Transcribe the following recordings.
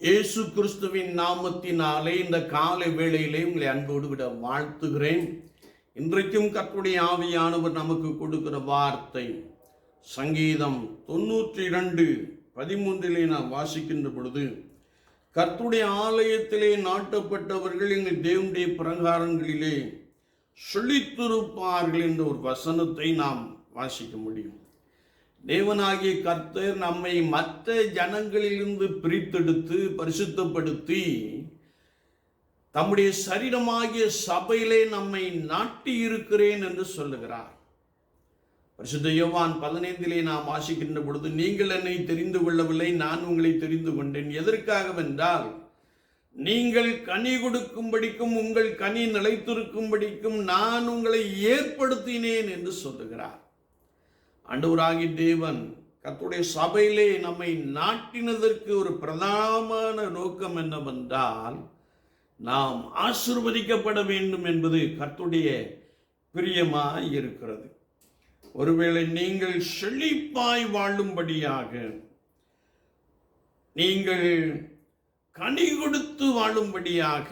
இயேசு கிறிஸ்துவின் நாமத்தினாலே இந்த காலை வேளையிலே உங்களை அன்போடு விட வாழ்த்துகிறேன். இன்றைக்கும் கர்த்தருடைய ஆவியானவர் நமக்கு கொடுக்கிற வார்த்தை சங்கீதம் தொண்ணூற்றி இரண்டு பதிமூன்றிலே நான் வாசிக்கின்ற பொழுது கர்த்துடைய ஆலயத்திலே நாட்டப்பட்டவர்கள் எங்கள் தேவனுடைய பிரகாரங்களிலே சொல்லித்திருப்பார்கள் என்ற ஒரு வசனத்தை நாம் வாசிக்க முடியும். தேவனாகிய கர்த்தர் நம்மை மற்ற ஜனங்களிலிருந்து பிரித்தெடுத்து பரிசுத்தப்படுத்தி தம்முடைய சரீரமாகிய சபையிலே நம்மை நாட்டி இருக்கிறேன் என்று சொல்லுகிறார். பரிசுத்த யோவான் பதினைந்திலே நாம் வாசிக்கின்ற பொழுது நீங்கள் என்னை தெரிந்து கொள்ளவில்லை நான் உங்களை தெரிந்து கொண்டேன். எதற்காகவென்றால் நீங்கள் கனி கொடுக்கும்படிக்கும் உங்கள் கனி நிலைத்திருக்கும்படிக்கும் நான் உங்களை ஏற்படுத்தினேன் என்று சொல்லுகிறார். அண்டவராகி தேவன் கத்துடைய சபையிலே நம்மை நாட்டினதற்கு ஒரு பிரதானமான நோக்கம் என்னவென்றால் நாம் ஆசிர்வதிக்கப்பட வேண்டும் என்பது கத்துடைய பிரியமாக இருக்கிறது. ஒருவேளை நீங்கள் செழிப்பாய் வாழும்படியாக நீங்கள் கனி கொடுத்து வாழும்படியாக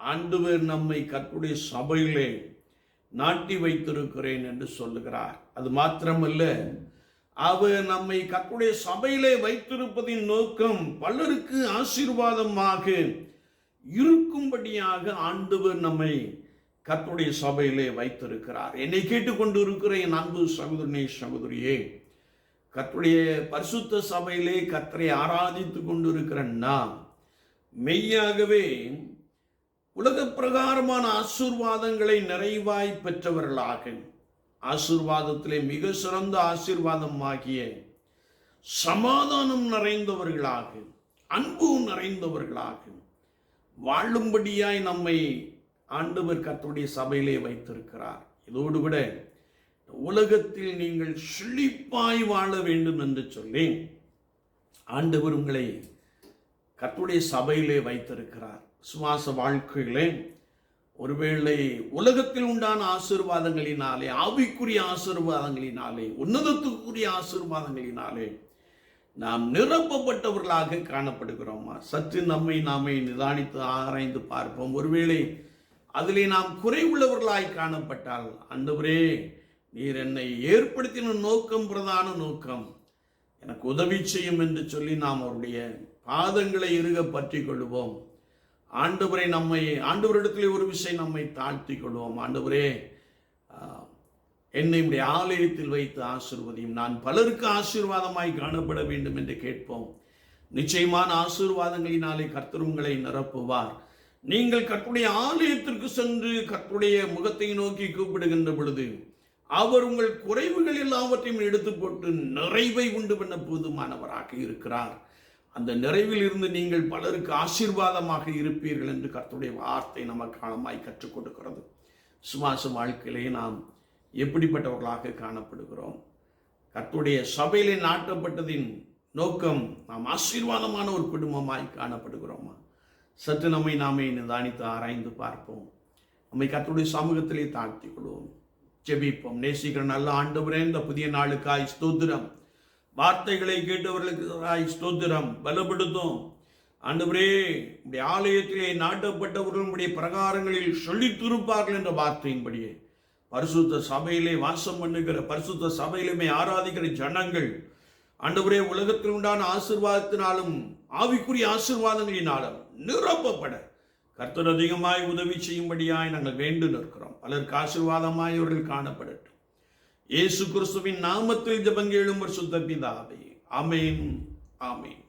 ஆண்டவர் நம்மை கத்துடைய சபையிலே நாட்டி வைத்திருக்கிறேன் என்று சொல்லுகிறார். அது மாத்திரமல்ல அவர் நம்மை கத்துடைய சபையிலே வைத்திருப்பதின் நோக்கம் பலருக்கு ஆசீர்வாதமாக இருக்கும்படியாக ஆண்டவர் நம்மை கத்துடைய சபையிலே வைத்திருக்கிறார். என்னை கேட்டுக்கொண்டு இருக்கிற என் அன்பு சகோதரனே சகோதரியே கத்துடைய பரிசுத்த சபையிலே கத்தரை ஆராதித்து கொண்டு இருக்கிற நாம் மெய்யாகவே உலக பிரகாரமான ஆசீர்வாதங்களை நிறைவாய் பெற்றவர்களாக. ஆசீர்வாதத்திலே மிக சிறந்த ஆசீர்வாதம் ஆகிய சமாதானம் நிறைந்தவர்களாக அன்பு நிறைந்தவர்களாக. வாழும்படியாய் நம்மை ஆண்டவர் கத்துடைய சபையிலே வைத்திருக்கிறார். இதோடு கூட உலகத்தில் நீங்கள் செழிப்பாய் வாழ வேண்டும் என்று சொல்லி ஆண்டவர் உங்களை கர்த்துடைய சபையிலே வைத்திருக்கிறார். சுவாச வாழ்க்கையிலே ஒருவேளை உலகத்தில் உண்டான ஆசீர்வாதங்களினாலே ஆவிக்குரிய ஆசீர்வாதங்களினாலே உன்னதத்துக்குரிய ஆசீர்வாதங்களினாலே நாம் நிரப்பப்பட்டவர்களாக காணப்படுகிறோமா? சற்று நம்மை நாமே நிதானித்து ஆராய்ந்து பார்ப்போம். ஒருவேளை அதிலே நாம் குறைவுள்ளவர்களாய் காணப்பட்டால் அந்தவரே நீர் என்னை ஏற்படுத்தின நோக்கம் பிரதான நோக்கம். எனக்கு உதவி செய்யும் என்று சொல்லி நாம் அவருடைய பாதங்களை இருக பற்றி கொள்வோம் ஆண்டவரை நம்மை ஆண்டவரிடத்திலே ஒரு விஷயம் நம்மை தாழ்த்தி கொள்வோம் ஆண்டவரே என்னை உடைய ஆலயத்தில் வைத்து ஆசீர்வதியும். நான் பலருக்கு ஆசீர்வாதமாய் காணப்பட வேண்டும் என்று கேட்போம். நிச்சயமான ஆசீர்வாதங்களினாலே கர்த்தர் உங்களை நிரப்புவார். நீங்கள் கற்புடைய ஆலயத்திற்கு சென்று கற்புடைய முகத்தை நோக்கி கூப்பிடுகின்ற பொழுது அவர் உங்கள் குறைவுகள் எல்லாவற்றையும் எடுத்து போட்டு நிறைவை உண்டு பண்ண போதுமானவராக இருக்கிறார். அந்த நிறைவில் இருந்து நீங்கள் பலருக்கு ஆசீர்வாதமாக இருப்பீர்கள் என்று கர்த்தருடைய வார்த்தை நமக்கு ஆழமாய் கற்றுக் கொடுக்கிறது. சுவாச வாழ்க்கையிலே நாம் எப்படிப்பட்டவர்களாக காணப்படுகிறோம்? கர்த்துடைய சபையிலே நாட்டப்பட்டதின் நோக்கம் நாம் ஆசீர்வாதமான ஒரு குடும்பமாய் காணப்படுகிறோமா? சற்று நம்மை நாமே நிதானித்து ஆராய்ந்து பார்ப்போம். நம்மை கர்த்துடைய சமூகத்திலே தாழ்த்திக் கொள்வோம். ஜெபிப்போம். நேசிக்கிற நல்ல ஆண்டு இந்த புதிய நாளுக்காய் ஸ்தோத்திரம். வார்த்தைகளை கேட்டவர்களுக்கு ஸ்தோத்திரம். பலப்படுத்தும். ஆண்டவரே உடைய ஆலயத்திலே நாட்டப்பட்டவர்கள் உடைய பிரகாரங்களில் சொல்லித் திருப்பார்கள் என்ற வார்த்தையின்படியே. பரிசுத்த சபையிலே வாசம் பண்ணுகிற பரிசுத்த சபையிலுமே ஆராதிக்கிற ஜனங்கள் ஆண்டவரே உலகத்தில் உண்டான ஆசிர்வாதத்தினாலும் ஆவிக்குரிய ஆசீர்வாதங்களினாலும் நிரப்பப்பட. கர்த்தர் அதிகமாய் உதவி செய்யும்படியாய் நாங்கள் வேண்டு நிற்கிறோம் பலருக்கு ஆசிர்வாதமாய் இவர்கள் காணப்படட்டும். இயேசு கிறிஸ்துவின் நாமத்தில் ஜபங்கேளும் சுத்த பிதாவே. அமேன் ஆமேன்.